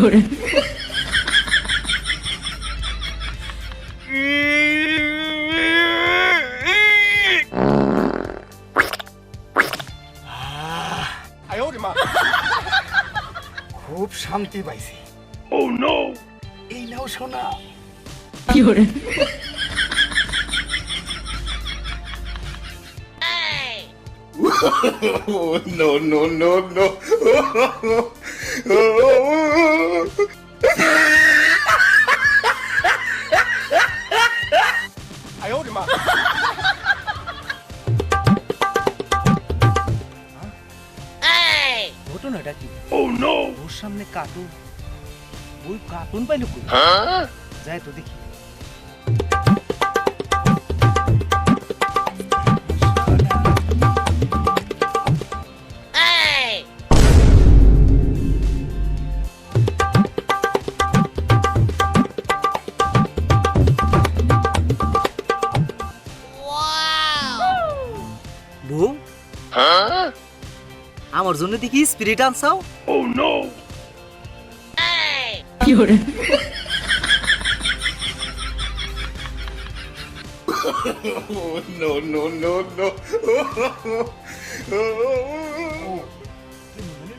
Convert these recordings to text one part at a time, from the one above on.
খুব শান্তি পাইছি। oh, ও নো এই নাও সোনা। কি করে no no no no! ঘটনাটা কি ওর সামনে কার্টুন ওই কার্টুন পাইলো যায় তো দেখি আমার জন্য দেখি স্পিরিট আনসাও Oh, no, no, no, no.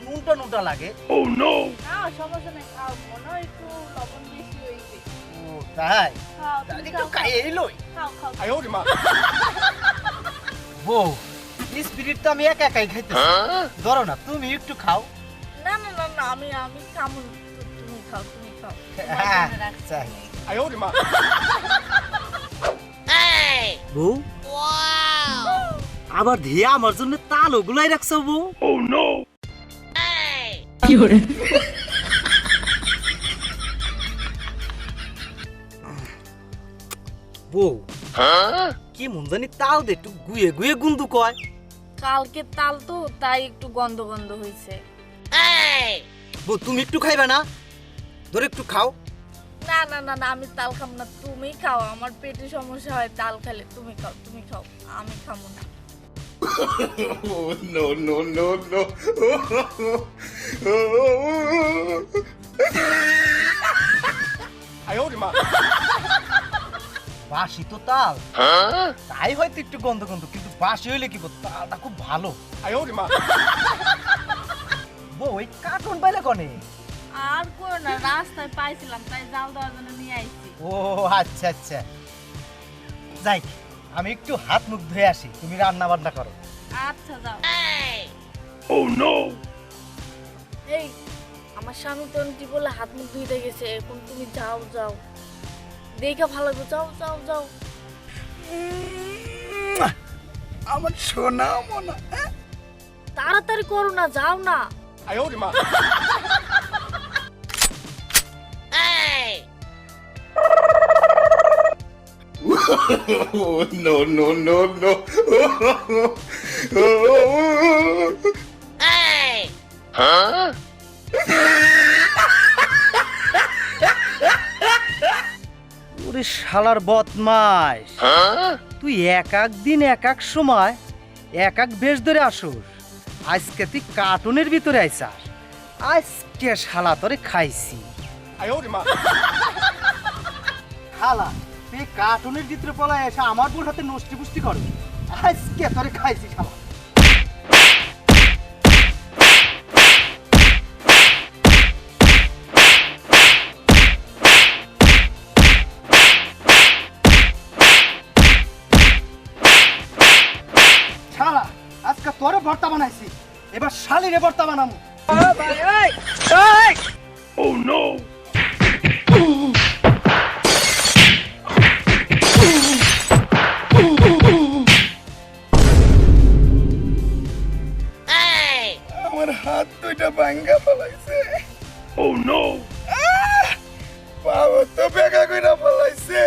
নুনটা নুনটা লাগে। না সমস্যা নেই খাও। মনে একটু লবণ বেশি হয়েছে। ও তাই? তাহলে তুমি একটু খাইয়ে এলোই খাও খাও। বউ। স্পিরিট তো আমি একা একাই খাইতেছি। ধরো না তুমি একটু খাও। না না না না আমি আমি। তু- তুমি খাও তুমি খাও। তোমার হ্যাঁ, রাখছি। চাই। বউ? আবার ধিয়া আমার জন্য তাল ওগুলাই রাখছো বউ? বউ কি মন জানি তাল দে একটু গুয়ে গুয়ে গুন্দু কয়। কালকে তাল তো তাই একটু গন্ধ গন্ধ হয়েছে বউ তুমি একটু খাইবে না? ধরে একটু খাও। না না না না আমি তাল খাব না তুমি খাও আমার পেটে সমস্যা হয় তাল খেলে তুমি খাও তুমি খাও আমি খাব না। Oh, no, no, no, no. বাসি তো তাল। তাই হয়তো একটু গন্ধ গন্ধ কিন্তু বাসি হইলে কি বল তালটা খুব ভালো। বউ ওই কার্টুন পাইলে কনে? আর করো না রাস্তায় পাইছিলাম তাই জাল দেওয়ার জন্য নিয়ে আইছি। ও আচ্ছা আচ্ছা। যাই আমি একটু হাত মুখ ধুয়ে আসি তুমি রান্না বান্না করো। আচ্ছা যাও। এই আমার স্বামী তো কি বলে হাত মুখ ধুইতে গেছে এখন তুমি যাও যাও। দেখে ভালো লাগবে যাও যাও যাও। আমার সোনা মনা তাড়াতাড়ি করো না যাও না। Oh, no, no, no, no. শালার বদমাস তুই এক এক দিন এক এক সময় এক এক বেশ ধরে আসোস। আজকে তুই কার্টুনের ভিতরে আইসাস। আজকে শালা তোরে খাইছি। শালা তুই কার্টুনের ভিতরে পলায় এসে আমার বোন হাতে নষ্টি পুষ্টি করো। আজকে তোরে খাইছি শালা আজকে তোরে ভর্তা বানাইছি। এবার শালিরে ভর্তা বানাবো আমার হাত দুইটা ভাঙ্গা ফেলাইছে। ও নো বাবা তো বেগা কইরা ফেলাইছে।